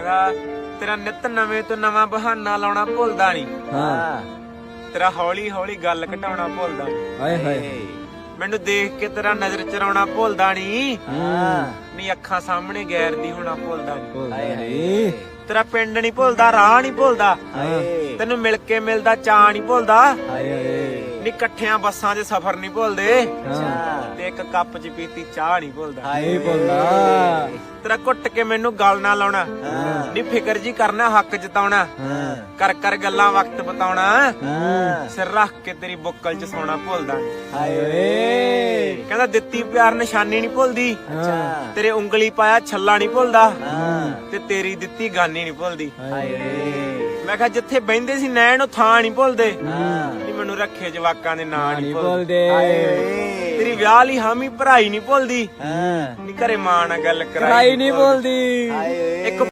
ਕਹਿੰਦਾ ਤੇਰਾ ਨਿਤ ਨਵੇਂ ਤੋਂ ਨਵਾਂ ਬਹਾਨਾ ਲਾਉਣਾ ਭੁੱਲਦਾ ਨਹੀਂ ਹਾਂ। ਤੇਰਾ ਹੌਲੀ ਹੌਲੀ ਗੱਲ ਘਟਾਉਣਾ ਭੁੱਲਦਾ। ਹਾਏ ਹਾਏ। ਮੈਨੂੰ ਦੇਖ ਕੇ ਤੇਰਾ ਨਜ਼ਰ ਚਰਾਉਣਾ ਭੁੱਲਦਾ ਨਹੀਂ ਹਾਂ। ਨੀ ਅੱਖਾਂ ਸਾਹਮਣੇ ਗੈਰ ਦੀ ਹੋਣਾ ਭੁੱਲਦਾ ਨਹੀਂ ਭੁੱਲਦਾ ਨਹੀਂ ਤੇਰਾ ਪਿੰਡ ਨਹੀਂ ਭੁੱਲਦਾ ਰਾਹ ਨਹੀਂ ਭੁੱਲਦਾ। ਤੈਨੂੰ ਮਿਲ ਕੇ ਮਿਲਦਾ ਚਾਹ ਨਹੀਂ ਭੁੱਲਦਾ। ਹਾਏ ਹਾਏ। ਨੀ ਇਕੱਠਿਆਂ ਬੱਸਾਂ 'ਚ ਸਫ਼ਰ ਨਹੀਂ ਭੁੱਲਦੇ। ਹਾਂ। ਇੱਕ ਕੱਪ 'ਚ ਪੀਤੀ ਚਾਹ ਨਹੀਂ ਭੁੱਲਦਾ। ਨਹੀਂ ਭੁੱਲਦਾ। ਤੇਰਾ ਘੁੱਟ ਕੇ ਮੈਨੂੰ ਗੱਲ ਨਾ ਲਾਉਣਾ। ਨੀ ਫਿਕਰ ਜੀ ਕਰਨਾ ਹੱਕ ਜਤਾਉਣਾ। ਹਾਂ। ਕਰ ਕਰ ਗੱਲਾਂ ਵਕਤ ਬਤਾਉਣਾ। ਹਾਂ। ਸਿਰ ਰੱਖ ਕੇ ਤੇਰੀ ਬੁੱਕਲ 'ਚ ਸੌਣਾ ਭੁੱਲਦਾ। ਨੀ। ਹਾਏ ਓਏ। ਕਹਿੰਦਾ ਦਿੱਤੀ ਪਿਆਰ ਨਿਸ਼ਾਨੀ ਨਹੀਂ ਭੁੱਲਦੀ। ਹਾਂ ਤੇਰੇ ਉਂਗਲੀ ਪਾਇਆ ਛੱਲਾ ਨਹੀਂ ਭੁੱਲਦਾ। ਹਾਂ। ਤੇ ਤੇਰੀ ਦਿੱਤੀ ਗਾਨੀ ਨਹੀਂ ਭੁੱਲਦੀ। ਹਾਏ ਓਏ। ਮੈਂ ਕਿਹਾ ਜਿੱਥੇ ਬਹਿੰਦੇ ਸੀ ਨੈਣ ਉਹ ਥਾਂ ਨਹੀਂ ਭੁੱਲਦੇ। ਹਾਂ। ਮੈਨੂੰ ਰੱਖੇ ਜਵਾਕਾਂ ਦੇ ਨਾਂ ਨਹੀਂ ਨਹੀਂ ਭੁੱਲਦੇ। ਬੋਲਦੇ ਹਾਏ ਓਏ। ਤੇਰੀ ਵਿਆਹ ਲਈ ਹਾਮੀ ਭਰਾਈ ਨਹੀਂ ਭੁੱਲਦੀ। ਹਾਂ। ਨੀ ਘਰੇ ਮਾਂ ਨਾਲ ਗੱਲ ਕਰਾਈ ਨਹੀਂ ਬੋਲਦੀ ਹਾਏ ਓਏ। ਇੱਕ